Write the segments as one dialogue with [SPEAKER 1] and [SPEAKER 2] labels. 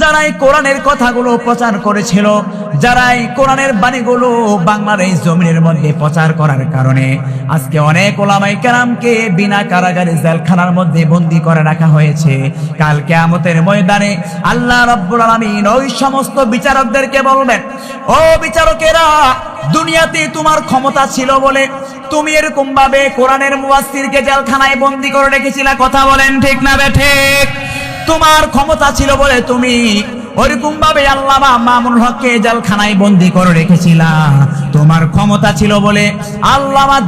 [SPEAKER 1] যারা এই কোরআনের কথাগুলো প্রচার করেছিল, যারাই কোরআনের বাণীগুলো বাংলার এই জমিনের মধ্যে প্রচার করার কারণে আজকে অনেক ওলামাই কেরামকে বিনা কারাগারে জেলখানার মধ্যে বন্দি করে রাখা হয়েছে। কাল কেয়ামতের ময়দানে আল্লাহ রব্বুল আলামিন ওই সমস্ত বিচারকদেরকে বলবেন, ও বিচারকেরা, দুনিয়াতে তোমার ক্ষমতা ছিল বলে তুমি এরকম ভাবে কোরআনের মুয়াসসিরকে জেলখানায় বন্দি করে রেখেছিলা, কথা বলেন ঠিক না বে ঠিক? তোমার ক্ষমতা ছিল বলে তুমি ওরকম ভাবে আল্লাহ মামুন হককে জালখানায় বন্দি করে রেখেছিলা। তোমার ক্ষমতা ছিল বলে আল্লামা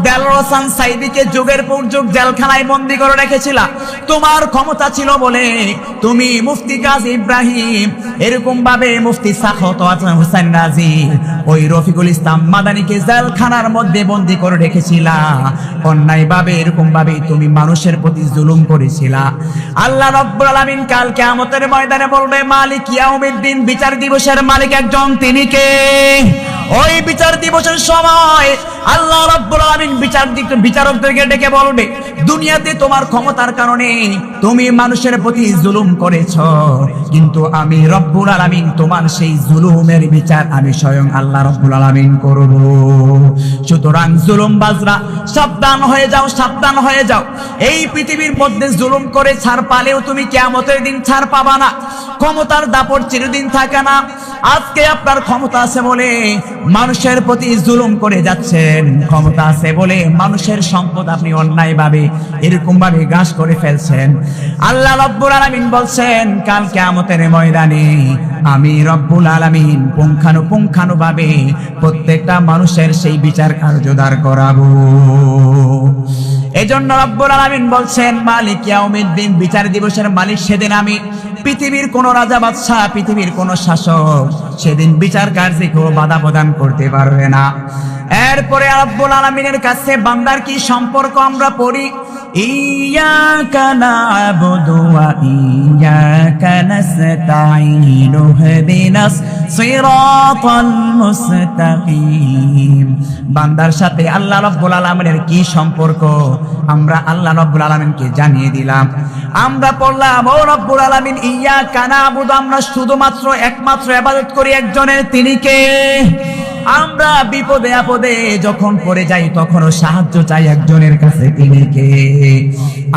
[SPEAKER 1] যুগের পর করে রেখেছিলা। তোমার ক্ষমতা ছিল বলে তুমি মুফতি কাজী ইব্রাহিম, এরকম ভাবে মুফতি সাখত রাজি ওই রফিকুল ইসলাম মাদানিকে জেলখানার মধ্যে বন্দি করে রেখেছিলা। অন্যায় ভাবে, এরকম ভাবে তুমি মানুষের প্রতি জুলুম করেছিলা। আল্লাহ রব্বুল আলামিন কাল কিয়ামতের ময়দানে বলবে, মালিক ইয়াউমিদ্দিন বিচার দিবসের মালিক একজন, তিনি কে? ওই বিচার দিবসের সময় আল্লাহ রব্বুল আলামিন বিচার দিক- বিচারকদেরকে ডেকে বলবে, দুনিয়াতে তোমার ক্ষমতার কারণে তুমি মানুষের প্রতি জুলুম করেছ, কিন্তু আমি রব্বুল আলামিন তোমার সেই জুলুমের বিচার আমি স্বয়ং আল্লাহ রব্বুল আলামিন করব। সুতরাং জুলুম বাজরা সাবধান হয়ে যাও, সাবধান হয়ে যাও। এই পৃথিবীর মধ্যে জুলুম করে ছাড় পালেও তুমি কিয়ামতের দিন ছাড় পাবা না। ক্ষমতার দাপট চিরদিন থাকে না। আজকে আপনার ক্ষমতা আছে বলে মানুষের প্রতি জুলুম করে যাচ্ছেন। ক্ষমতা আছে বলে মানুষের সম্পদ আপনি অন্যায় ভাবে এরকম ভাবে গাছ করে ফেলছেন। আল্লাহ রব্বুল আলামিন বলছেন, কাল কিয়ামতের ময়দানে আমি রব্বুল আলামিন পুঙ্খানু পুঙ্খানু ভাবে প্রত্যেকটা মানুষের সেই বিচার কার্যদার করাবো। এজন্য রব্বুল আলামিন বলছেন, মালিক ইয়াউমিদ্দিন, বিচার দিবসের মালিক সেদিন আমি। পৃথিবীর কোন রাজা, বাদশাহ, পৃথিবীর কোন শাসক সেদিন বিচার কার্যে কেউ বাধা প্রদান করতে পারবে না। এরপরে রব্বুল আলামিনের কাছে বান্দার কি সম্পর্ক আমরা পড়ি? নাবুদু ওয়া ইয়াকা নাস্তাঈনু ইহদিনাস সিরাতাল মুস্তাকিম বান্দার সাথে আল্লাহ রাব্বুল আলামিনের কি সম্পর্ক? আমরা আল্লাহ রাব্বুল আলামিনকে জানিয়ে দিলাম। আমরা পড়লাম, ও রব্বুল আলমিন, ইয়া কানা নাবুদু আমরা শুধুমাত্র একমাত্র ইবাদত করি একজনের, তিনি কে? আমরা বিপদে আপদে যখন পড়ে যাই, তখনও সাহায্য চাই একজনের কাছে তিনি কে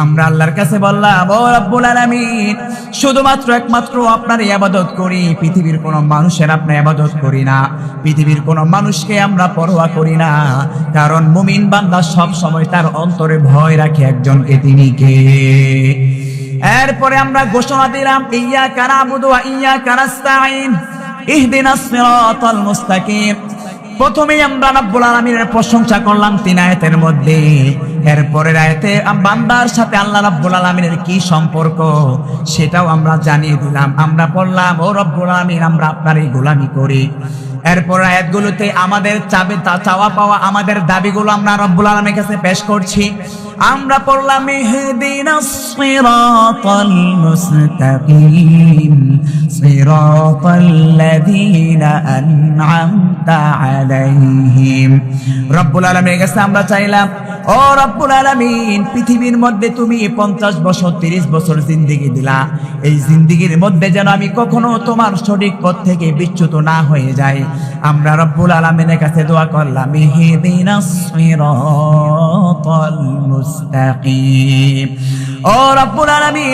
[SPEAKER 1] আমরা আল্লাহর কাছে বললাম, ও রব্বুল আলামিন, শুধুমাত্র একমাত্র আপনার ইবাদত করি, পৃথিবীর কোনো মানুষের আপনার ইবাদত করি না। পৃথিবীর কোনো মানুষকে আমরা পরোয়া করি না, কারণ মুমিন বান্দা সব সময় তার অন্তরে ভয় রাখে একজনকে তিনি কে। এরপরে আমরা ঘোষণা দিলাম, ইয়া কানাবুদু ওয়া ইয়া কানাস্তাইন ইহদিনাস সিরাতাল মুস্তাকিম। প্রথমেই আমরা রাব্বুল আলামিনের প্রশংসা করলাম তিন আয়াতের মধ্যে। এরপরের আয়াতে বান্দার সাথে আল্লাহ রাব্বুল আলামিনের কি সম্পর্ক সেটাও আমরা জানিয়ে দিলাম। আমরা পড়লাম ও রব্বুল আলামিন, আমরা আপনারই গোলামি করি। এরপর আয়াতগুলোতে আমাদের চাবে চাওয়া পাওয়া আমাদের দাবিগুলো আমরা রব্বুল আলামিনের কাছে পেশ করছি। আমরা পড়লাম ইহদিনাস সিরাতাল মুস্তাকিম। সিরাতাল্লাযীনা আন'আমতা আলাইহিম। রব্বুল আলামিনের কাছে আমরা চাইলাম, ও রব্বুল আলামিন, পৃথিবীর মধ্যে তুমি 50 বছর 30 বছর জিন্দেগি দিলা। এই জিন্দেগির মধ্যে যেন আমি কখনো তোমার সঠিক পথ থেকে বিচ্যুত না হয়ে যাই। আমরা রব্বুল আলামিনের কাছে দোয়া করলাম ইহদিনাস ও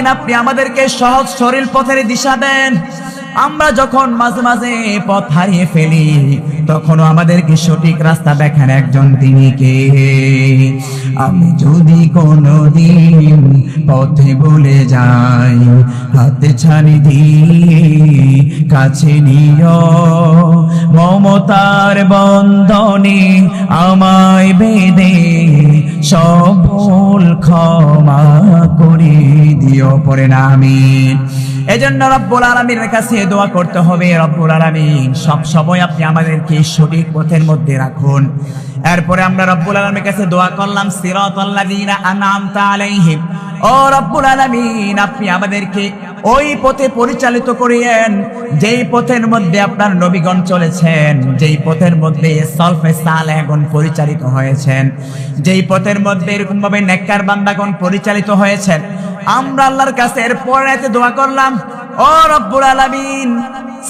[SPEAKER 1] আপনি আমাদেরকে সহজ সরল পথের দিশা দেন। আমরা যখন মাঝে মাঝে পথ হারিয়ে ফেলি তখনও আমাদেরকে সঠিক রাস্তা দেখান একজন তিনি কে? আমি যদি কোনদিন পথে বলে যাই, হাতে ছানি দিয়ে কাছে নিও। মমতার বন্ধনে আমায় বেদে সব ক্ষমা করে দিও, পরে না আমিন এজন্য রব্বুল আলামিনের কাছে দোয়া করতে হবে, রব্বুল আলামিন, সব সময় আপনি আমাদেরকে সঠিক পথের মধ্যে রাখুন। এরপরে আমরা রব্বুল আলামিনের কাছে দোয়া করলাম সিরাতাল্লাযীনা আন'আমতা আলাইহিম। ও রব্বুল আলামিন, আপনি আমাদেরকে ওই পথে পরিচালিত করিয়েন, যেই পথের মধ্যে আপনার নবীগণ চলেছেন, যেই পথের মধ্যে সলফে সালেহগণ পরিচালিত হয়েছেন, যেই পথের মধ্যে এরকম ভাবে নেককার বান্দাগণ পরিচালিত হয়েছেন আমরা আল্লাহর কাছে এরপর এতে দোয়া করলাম, ও রব্বুল আলামিন,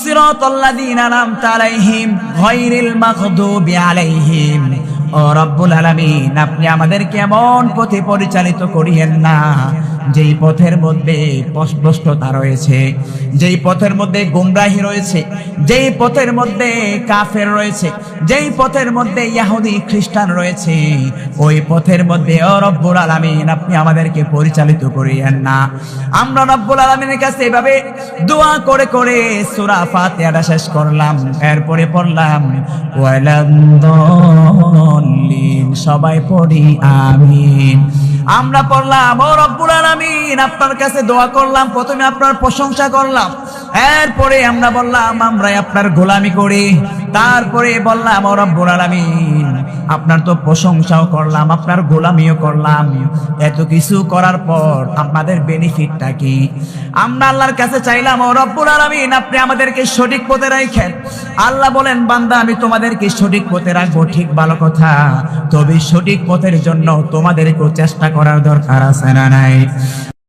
[SPEAKER 1] সিরাতাল্লাযীনা আনআমতা আলাইহিম গায়রিল মাগদুবি আলাইহিম। ও রব্বুল আলামিন, আপনি আমাদেরকে এমন পথে পরিচালিত করিয়েন না। যেই পথের মধ্যে স্পষ্টতা রয়েছে, যেই পথের মধ্যে গুমরাহি রয়েছে, যেই পথের মধ্যে কাফের রয়েছে, যেই পথের মধ্যে ইহুদি খ্রিস্টান রয়েছে, ওই পথের মধ্যে, ও রব্বুল আলামিন, আপনি আমাদেরকে পরিচালিত করিয়েন না। আমরা রব্বুল আলামিনের কাছে এভাবে দোয়া করে করে সূরা ফাতিহাটা শেষ করলাম। এরপরে পড়লাম সবাই পড়ি, আমিন। আমরা পড়লাম, ও রব্বুল আলামিন, আপনার কাছে দোয়া করলাম, প্রথমে আপনার প্রশংসা করলাম, এরপরে আমরা বললাম আমরা আপনার গোলামি করি, তারপরে বললাম, ও রব্বুল আলামিন আপনার তো প্রশংসাও করলাম, আপনার গোলামিও করলাম। এত কিছু করার পর আপনাদের বেনিফিটটা কি? আমরা আল্লাহর কাছে চাইলাম, ও রব্বুল আলামিন, আপনি আমাদেরকে সঠিক পথে রাখেন আল্লাহ বলেন, বান্দা, আমি তোমাদেরকে সঠিক পথে রাখব, ঠিক ভালো কথা। তবে সঠিক পথের জন্য তোমাদেরকেও চেষ্টা করার দরকার আছে না নাই?